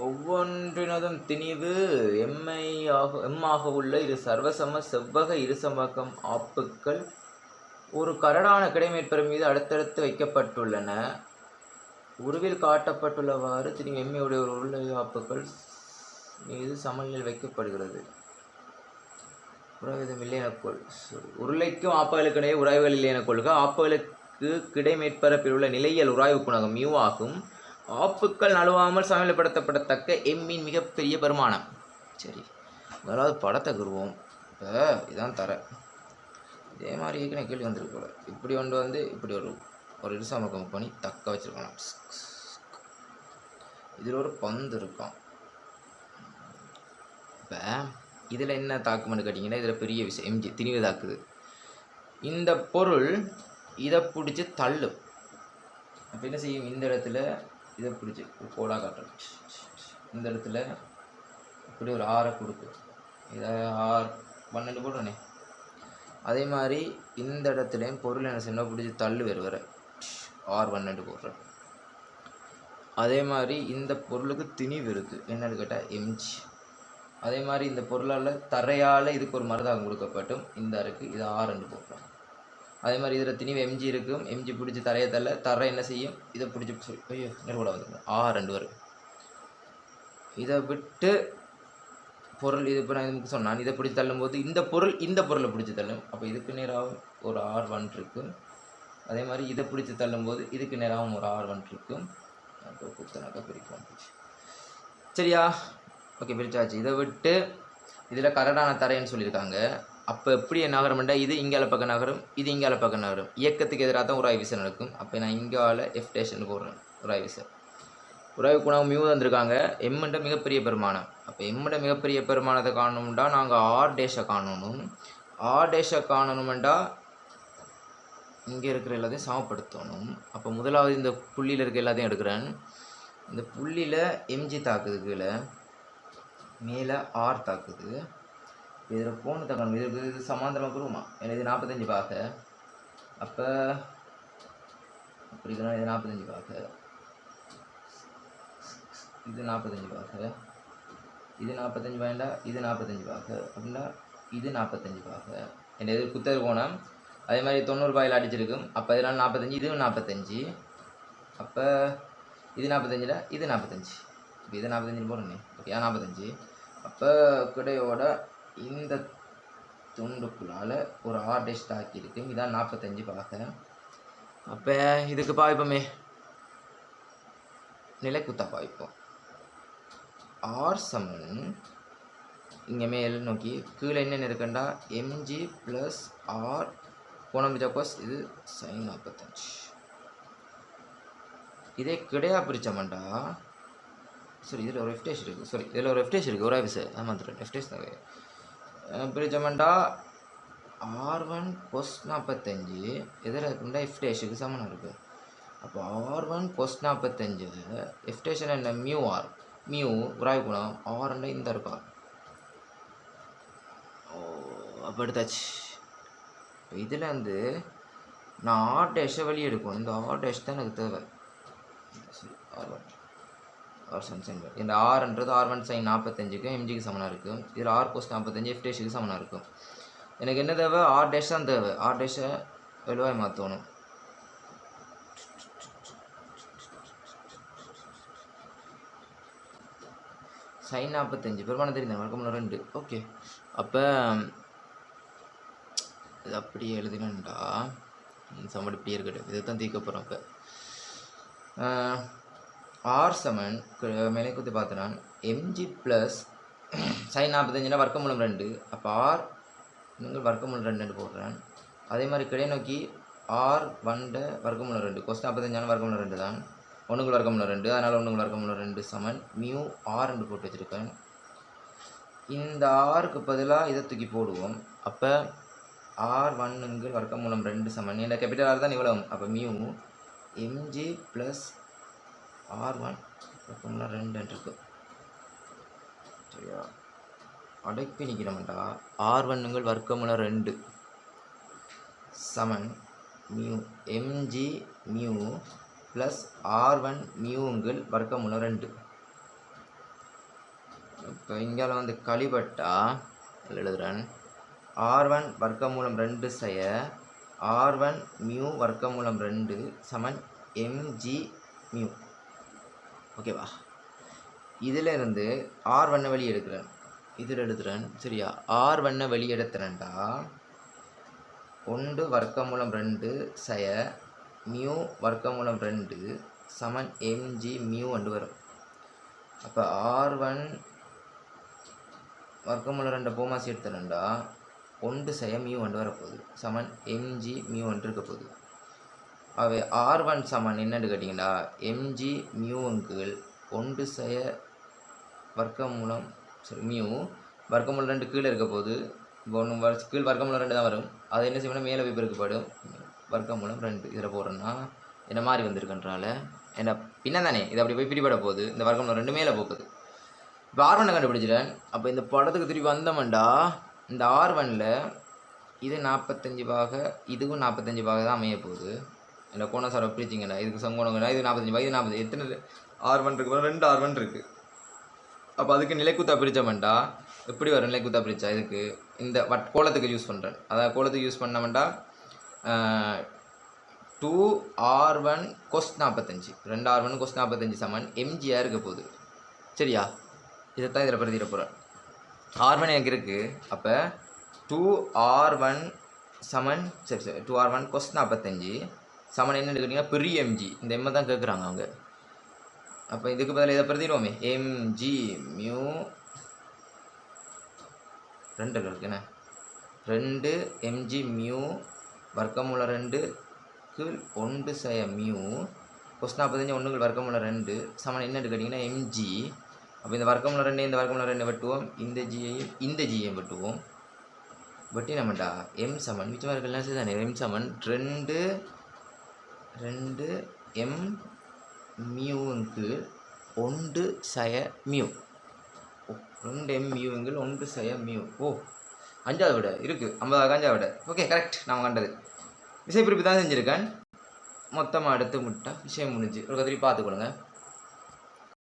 ஒவ்வொன்றினதும் திணிவு எம்மையாக எம்மாக உள்ள இரு சர்வசம செவ்வக இருசமக்கம் ஆப்புக்கள் ஒரு கரடான கிடைமேற்பரம் மீது அடுத்தடுத்து வைக்கப்பட்டுள்ளன. உருவில் காட்டப்பட்டுள்ளவாறு திரும்பி எம்மையுடைய ஒரு உருளை ஆப்புக்கள் மீது சமநிலையில் வைக்கப்படுகிறது. உறவிதம் இல்லை எனக் கொள் உருளைக்கும் ஆப்பகளுக்கிடையே உராய்வுகள் இல்லை என கொள்க. ஆப்பகளுக்கு கிடைமேற்பரப்பில் உள்ள நிலையியல் உராய்வு குணகம் மியூ ஆகும். ஆப்புக்கள் நழுவாமல் சமநிலைப்படுத்தப்படத்தக்க எம்மின் மிகப்பெரிய பெருமானம். சரி முதலாவது படத்தை கருவோம். இப்போ இதான் தர. இதே மாதிரி ஏற்கனவே கேள்வி வந்திருக்கு போல. இப்படி ஒன்று வந்து இப்படி ஒரு ஒரு இருசமக்கம் பண்ணி தக்க வச்சிருக்கலாம் இதில் ஒரு பந்து இருக்கும். இப்போ இதில் என்ன தாக்குமென்னு கேட்டிங்கன்னா இதில் பெரிய விஷயம் எம்ஜி திணிவு தாக்குது. இந்த பொருள் இதை பிடிச்சி தள்ளும். அப்போ என்ன செய்யும்? இந்த இடத்துல இதை பிடிச்சி ஒரு கோடாக இந்த இடத்துல இப்படி ஒரு ஆறை கொடுக்கு. இதை ஆர் பன்னெண்டு போடுறேனே அதே மாதிரி இந்த இடத்துலையும் பொருள் என்ன செய்யணும்? பிடிச்சி தள்ளு வேறு வர ஆர் பன்னெண்டு போடுறேன். அதே மாதிரி இந்த பொருளுக்கு திணிவு இருக்குது என்னன்னு கேட்டால் எம்ஜி. அதே மாதிரி இந்த பொருளால் தரையால் இதுக்கு ஒரு மருதாகம் கொடுக்கப்பட்டும். இந்த அருக்கு இது ஆறு ரெண்டு போடுறோம் அதே மாதிரி இதில் திணிவு எம்ஜி இருக்கும். எம்ஜி பிடிச்சி தரையை தள்ள தரை என்ன செய்யும்? இதை பிடிச்சி sorry, ஐயோ கூட வந்துருங்க ஆ ரெண்டு வரும் இதை விட்டு பொருள் இது இப்போ நான் இதுக்கு சொன்னான். இதை பிடிச்சி தள்ளும்போது இந்த பொருள் இந்த பொருளை பிடிச்சி தள்ளும். அப்போ இதுக்கு நேராகவும் ஒரு ஆர் ஒன் இருக்கும். அதே மாதிரி இதை பிடிச்சி தள்ளும்போது இதுக்கு நேராகவும் ஒரு ஆர் ஒன் இருக்கும். அப்போ குத்தனாக்கா பிரிக்கும் சரியா? ஓகே பிரிச்சாச்சு. இதை விட்டு இதில் கரடான தரைன்னு சொல்லியிருக்காங்க. அப்போ எப்படி நகரம்ண்டா இது இங்கால பக்கம் நகரும் இது இங்கால பக்கம் நகரும். இயக்கத்துக்கு எதிராக தான் உராய் விசை நடக்கும். அப்போ நான் இங்கால எஃப் ஸ்டேஷன் போடுறேன் உராய் விசை உராய் குணம் மியூ வந்திருக்காங்க. எம்முண்ட மிகப்பெரிய பெருமானம். அப்போ எம்முட மிகப்பெரிய பெருமானத்தை காணணும்டா நாங்கள் ஆர் டேஷை காணணும். ஆர் டேஷை காணணுமெண்டா இங்கே இருக்கிற எல்லாத்தையும் சமப்படுத்தணும். அப்போ முதலாவது இந்த புள்ளியில் இருக்க எல்லாத்தையும் எடுக்கிறேன். இந்த புள்ளியில் எம்ஜி தாக்குது கீழே. மேலே ஆர் தாக்குது. இதில் போன தக்கணும் இது இது சமாந்தரமாக குருமா ஏன்னா இது நாற்பத்தஞ்சு பாக அப்போ அப்படி இது நாற்பத்தஞ்சு பாக இது நாற்பத்தஞ்சு பாக இது நாற்பத்தஞ்சு வேண்டாம் இது நாற்பத்தஞ்சு பாக அப்படின்னா இது நாற்பத்தஞ்சு பாக என்ன இது குத்தர் கோணம். அதே மாதிரி தொண்ணூறு பாயில் அடிச்சிருக்கும். அப்போ இதனால் நாற்பத்தஞ்சு இதுவும் நாற்பத்தஞ்சு. அப்போ இது நாற்பத்தஞ்சில் இது நாற்பத்தஞ்சு. இப்போ இது நாற்பத்தஞ்சு போடணும். ஓகே நாற்பத்தஞ்சு. அப்போ கிடையோட இந்த துண்டுக்குள்ளால் ஒரு ஆர் டேஷ் தாக்கியிருக்கு இதான் நாற்பத்தஞ்சு பார்க்குறேன் அப்போ இதுக்கு பாய்ப்போமே. நிலைக்குத்தா பாய்ப்போம். ஆர் சமன் இங்கே மேல் நோக்கி கீழே என்னென்ன இருக்குண்டா? எம்ஜி ப்ளஸ் ஆர் கோணம் ஜப்பஸ் இது சைன் நாற்பத்தஞ்சு. இதே கிடையா பிரித்தோம்டா சரி இதில் ஒரு எஃப்டேஷ் இருக்குது சாரி இதில் ஒரு எஃப்டேஷ் இருக்குது ஒரு ஆஃபீஸு ஆமாம் ரெஃப்டேஷன் தான் பிரித்தோம்டா ஆர் ஒன் கொஸ் நாற்பத்தஞ்சு எதில் இருக்குண்டா எஃப்டேஷுக்கு சமனம் இருக்குது அப்போ ஆர் ஒன் கொஸ் நாற்பத்தஞ்சு எஃப்டேஷன் என்ன? மியூ ஆர் மியூ உராய் குணம் ஆர்ண்டா இந்த இருக்கா? ஓ அப்போ எடுத்தாச்சு. இதில் வந்து நான் ஆர் டேஷை வெளியே எடுக்கணும் இந்த ஆர் டேஷ் தான் எனக்கு தேவை. சரி ஆர் ஒன் ஆர் சன் சைன் இந்த ஆர்ன்றது ஆர் ஒன் சைன் நாற்பத்தஞ்சுக்கும் எம்ஜிக்கு சமனாக இருக்கும் இதில் ஆர் போஸ்ட் நாற்பத்தஞ்சு எஃப் டேஷுக்கு சமனாக இருக்கும் எனக்கு என்ன தேவை? ஆர் டேஷ் தான் தேவை. ஆர் டேஷை வலுவாய் மாற்றணும் சைன் நாற்பத்தஞ்சு. பெருமானம் தெரியுது? வழக்கம் ரெண்டு. ஓகே அப்போ இது அப்படியே எழுதினேன்டா. சம்படி இப்படியே இருக்கட்டும். இதை தான் தீர்க்க போகிறோம் இப்போ ஆர் சமன் மேலே குத்தி பார்த்தனா எம்ஜி ப்ளஸ் சைன் நாற்பத்தஞ்சுனா வர்க்கமூலம் ரெண்டு. அப்போ ஆர் நீங்கள் வர்க்கமூலம் ரெண்டு போடுறேன். அதே மாதிரி கிடை நோக்கி ஆர் வண்ட வர்க்கமூலம் ரெண்டு. கொஸ்டின் நாற்பத்தஞ்சான வர்க்கமூலம் ரெண்டு தான். ஒன்றுக்குள் வர்க்கமூலம் ரெண்டு. அதனால் ஒன்றுக்குள் வர்க்கமூலம் ரெண்டு சமன். மியூ ஆர் ரெண்டு போட்டு வச்சுருக்கேன். இந்த ஆருக்கு பதிலாக இதை தூக்கி போடுவோம். அப்போ ஆர் ஒன்னுங்கள் வர்க்கமூலம் ரெண்டு சமன். இந்த கேபிட்டல் ஆர் தான் இவ்வளவு. அப்போ mu MG plus R one வர்க்கமூலம் ரெண்டு சரியா? அடைப்பி நிற்கிறோம்டா ஆர் ஒன்னுங்கள் வர்க்கமூலம் ரெண்டு. சமன் mu MG mu plus R one மியூங்கள் வர்க்கமூலம் ரெண்டு. இப்போ இங்கால வந்து களிபட்டா எழுதுறேன். ஆர் ஒன் வர்க்கமூலம் ரெண்டு செய்ய ஆர் ஒன் மியூ வர்க்கமூலம் ரெண்டு சமன் எம்ஜி மியூ ஓகேவா? இதில் இருந்து ஆர் வண்ண வழி எடுக்கிறேன். இதில் எடுத்துறேன். சரியா? ஆர் வண்ண வழி எடுத்துறேன்டா. ஒன்று வர்க்கமூலம் ரெண்டு சய மியூ வர்க்கமூலம் ரெண்டு சமன் எம்ஜி மியூ அண்டு வரும். அப்போ ஆர் ஒன் வர்க்கமூலம் ரெண்டு போமாசி எடுத்துறேன்டா. ஒன்று சய மியூ அண்டு வரப்போகுது. சமன் எம்ஜி மியூ அண்டு இருக்க போகுது. அவை ஆர் ஒன் சமன். என்னன்னு கேட்டிங்கன்னா எம்ஜி மியூங்கள் ஒன்று சய வர்க்கமூலம் சரி மியூ வர்க்கமூலம் ரெண்டு கீழே இருக்க போது ஒன்று கீழ் வர்க்கமூலம் ரெண்டு தான் வரும். அதை என்ன செய்யணும் மேலே போய் பெருக்கப்படும். வர்க்கமூலம் ரெண்டு. இதில் போடுறேன்னா என்ன மாதிரி வந்திருக்குன்றால என்ன பின்ன தானே இது அப்படி போய் பிடிபட போகுது. இந்த வர்க்கமூலம் ரெண்டு மேலே போகுது. இப்போ ஆர் ஒன்னை கண்டுபிடிச்சிட்டேன். அப்போ இந்த படத்துக்கு திருப்பி வந்தோம்டா இந்த ஆர் ஒனில் இது நாற்பத்தஞ்சு பாக இதுவும் நாற்பத்தஞ்சு பாக தான் அமைய போகுது. இல்லை கோணம் சார் இதுக்கு சங்கோணங்கண்ணா இது நாற்பத்தஞ்சு வயது நாற்பது. எத்தனை ஆர் ஒன் இருக்கு. ரெண்டு ஆறு ஒன் இருக்குது அப்போ அதுக்கு நிலைக்குத்தா பிரித்தமெண்டா எப்படி வரும் நிலைக்குத்தா பிரித்தா இதுக்கு இந்த வட் கோலத்துக்கு யூஸ் பண்ணுறேன் அதாவது கோலத்துக்கு யூஸ் பண்ணமெண்டா டூ ஆர் ஒன் கொஸ் நாற்பத்தஞ்சு. ரெண்டு ஆர் ஒன் கொஸ் நாற்பத்தஞ்சு சமன். எம்ஜிஆர் இருக்க போகுது. சரியா? இதைத்தான் இதில் பிரதிட போகிறேன் ஆர் ஒன் எனக்கு இருக்குது அப்போ டூ ஆர் ஒன் சமன் சரி சரி டூ ஆர் ஒன் கொஸ் நாற்பத்தஞ்சு. சமன் என்ன கேட்டிங்கன்னா பெரிய எம்ஜி இந்த எம்மை தான் கேட்குறாங்க அவங்க. அப்போ இதுக்கு பதிலாக இதை பிரதிடுவோமே எம்ஜி மியூ ரெண்டு இருக்குண்ணே ரெண்டு எம்ஜி மியூ வர்க்கமுள்ள ரெண்டு ஒன்று செய்ய மியூ கொஸ் நாற்பத்தஞ்சு ஒன்றுகள் வர்க்கமுள்ள ரெண்டு. சமன் என்ன கேட்டிங்கன்னா எம்ஜி அப்போ இந்த வர்க்கமுள்ள ரெண்டு இந்த வர்க்கமுள்ள ரெண்டு வெட்டுவோம். இந்த ஜியையும் இந்த ஜியையும் வெட்டுவோம். வெட்டி நம்மட்டா எம் சமன் மிச்சமாக இருக்கலாம் சரி தானே எம் சமன். ரெண்டு ரெண்டு எம் மியூவுக்கு ஒன்று சய மியூ. ஓ, ரெண்டு எம் மியூங்கள் ஒன்று சய மியூ. ஓ அஞ்சாவது விட. இருக்குது ஐம்பதாவது அஞ்சாவது விட. ஓகே கரெக்ட் நான் கண்டது. விசைப்பிரிப்பு தான் செஞ்சுருக்கேன். மொத்தமாக எடுத்து முட்டா. விஷயம் முடிஞ்சு. ஒரு கத்திரி பார்த்துக்கொடுங்க